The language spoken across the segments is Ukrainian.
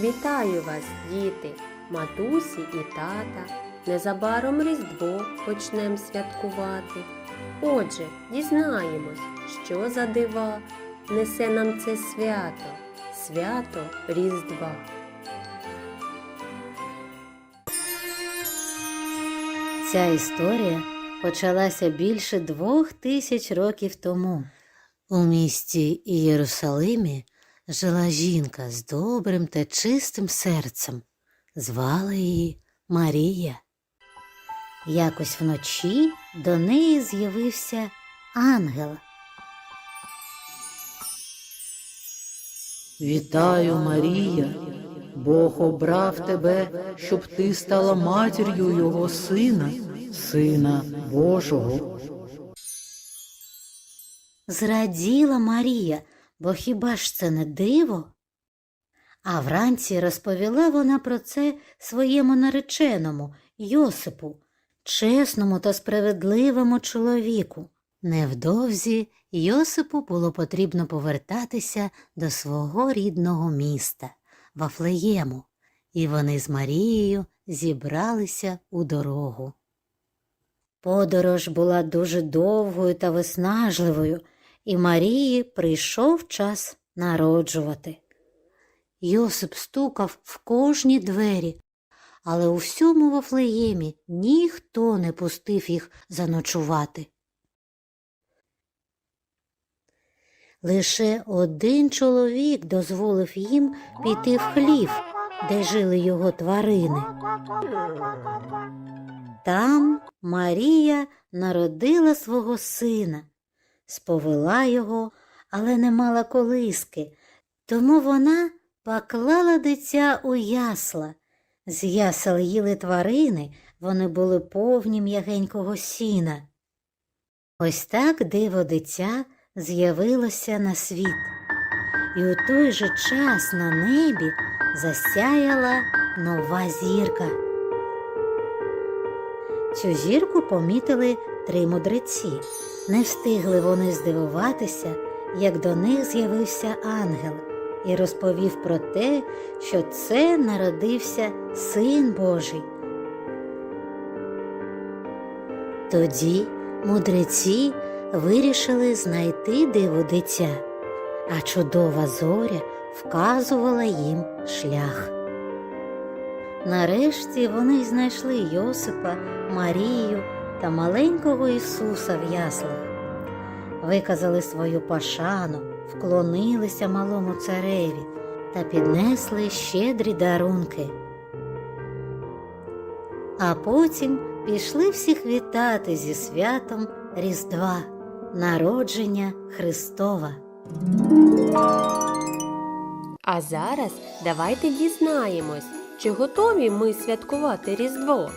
Вітаю вас, діти, матусі і тата. Незабаром Різдво почнем святкувати. Отже, дізнаємось, що за дива несе нам це свято, свято Різдва. Ця історія почалася більше двох тисяч років тому. У місті Єрусалимі жила жінка з добрим та чистим серцем. Звали її Марія. Якось вночі до неї з'явився ангел. Вітаю, Марія. Бог обрав тебе, щоб ти стала матір'ю його сина, сина Божого. Зраділа Марія, бо хіба ж це не диво? А вранці розповіла вона про це своєму нареченому Йосипу, чесному та справедливому чоловіку. Невдовзі Йосипу було потрібно повертатися до свого рідного міста Вафлеєму, і вони з Марією зібралися у дорогу. Подорож була дуже довгою та виснажливою, і Марії прийшов час народжувати. Йосип стукав в кожні двері, але у всьому Вафлеємі ніхто не пустив їх заночувати. Лише один чоловік дозволив їм піти в хлів, де жили його тварини. Там Марія народила свого сина, сповела його, але не мала колиски, тому вона поклала дитя у ясла. З ясел їли тварини, вони були повні м'ягенького сіна. Ось так диво дитя з'явилося на світ, і у той же час на небі засяяла нова зірка. Цю зірку помітили три мудреці. Не встигли вони здивуватися, як до них з'явився ангел і розповів про те, що це народився Син Божий. Тоді мудреці вирішили знайти диво дитя, а чудова зоря вказувала їм шлях. Нарешті вони знайшли Йосипа, Марію та маленького Ісуса в яслах. Виказали свою пашану, вклонилися малому цареві та піднесли щедрі дарунки. А потім пішли всіх вітати зі святом Різдва, народження Христова. А зараз давайте дізнаємось, чи готові ми святкувати Різдво,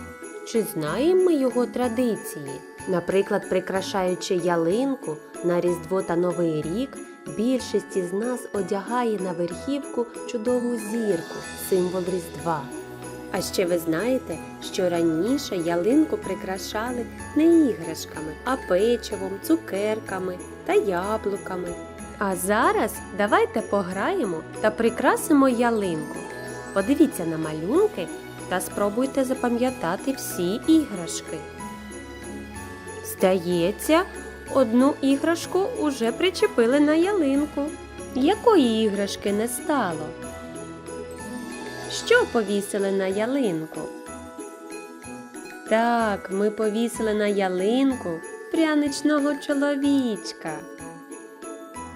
чи знаємо ми його традиції. Наприклад, прикрашаючи ялинку на Різдво та Новий рік, більшість із нас одягає на верхівку чудову зірку, символ Різдва. А ще ви знаєте, що раніше ялинку прикрашали не іграшками, а печивом, цукерками та яблуками. А зараз давайте пограємо та прикрасимо ялинку. Подивіться на малюнки та спробуйте запам'ятати всі іграшки. Здається, одну іграшку уже причепили на ялинку. Якої іграшки не стало? Що повісили на ялинку? Так, ми повісили на ялинку пряничного чоловічка.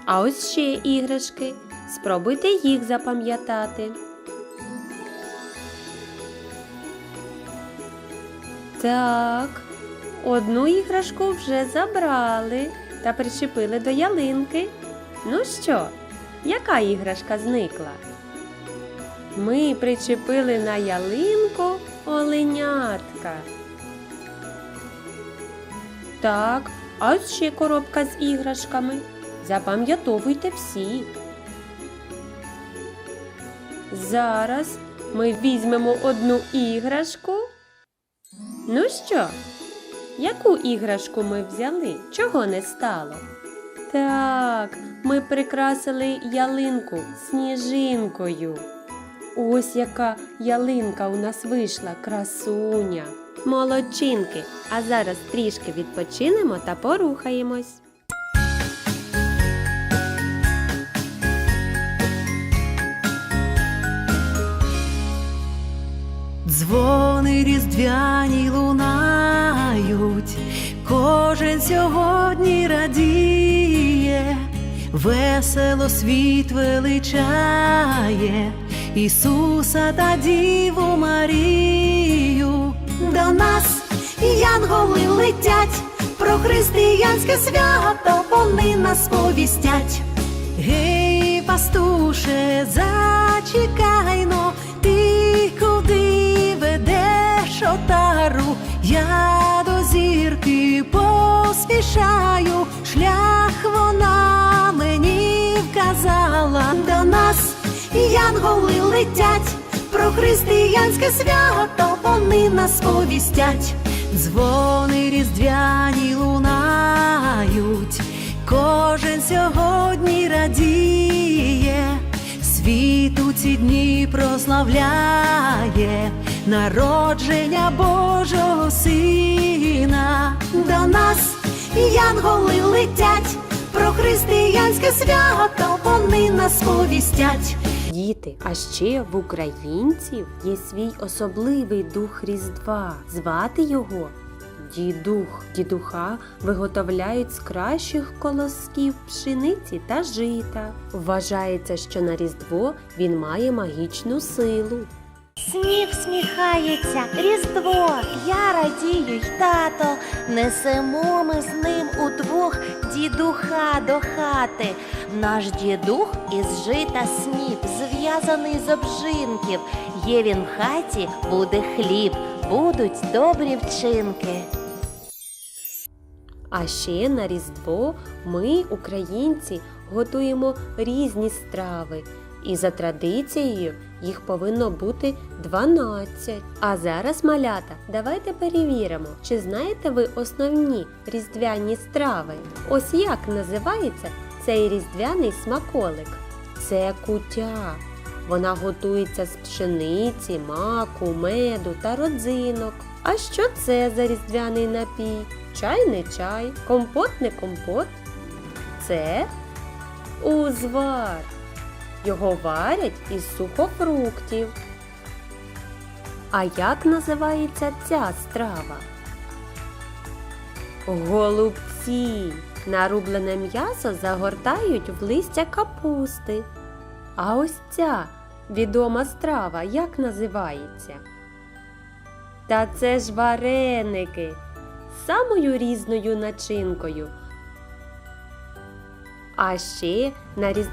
А ось ще іграшки. Спробуйте їх запам'ятати. Так, одну іграшку вже забрали та причепили до ялинки. Ну що, яка іграшка зникла? Ми причепили на ялинку оленятка. Так, а ще коробка з іграшками. Запам'ятовуйте всі. Зараз ми візьмемо одну іграшку. Ну що, яку іграшку ми взяли? Чого не стало? Так, ми прикрасили ялинку сніжинкою. Ось яка ялинка у нас вийшла, красуня. Молодчинки, а зараз трішки відпочинемо та порухаємось. Дзвони різдвяні лунають, кожен сьогодні радіє, весело світ величає, Ісуса та Діву Марію. До нас янголи летять, про християнське свято вони нас повістять. Гей, пастуше, зачекайно, отару? Я до зірки поспішаю, шлях вона мені вказала. До нас янголи летять, про християнське свято вони нас повістять. Дзвони різдвяні лунають, кожен сьогодні радіє, світ у ці дні прославляє народження Божого Сина. До нас янголи летять, про християнське свято вони нас повістять. Діти, а ще в українців є свій особливий дух Різдва. Звати його дідух. Дідуха виготовляють з кращих колосків пшениці та жита. Вважається, що на Різдво він має магічну силу. Сніг всміхається, Різдво, я радію й тато. Несемо ми з ним удвох дідуха до хати. Наш дідух із жита сніп, зв'язаний з обжинків. Є він в хаті, буде хліб, будуть добрі вчинки. А ще на Різдво ми, українці, готуємо різні страви. І за традицією їх повинно бути 12. А зараз, малята, давайте перевіримо, чи знаєте ви основні різдвяні страви. Ось як називається цей різдвяний смаколик. Це кутя. Вона готується з пшениці, маку, меду та родзинок. А що це за різдвяний напій? Чай не чай, компот не компот. Це узвар. Його варять із сухофруктів. А як називається ця страва? Голубці. Нарублене м'ясо загортають в листя капусти. А ось ця відома страва як називається? Та це ж вареники з самою різною начинкою. А ще на різдвяні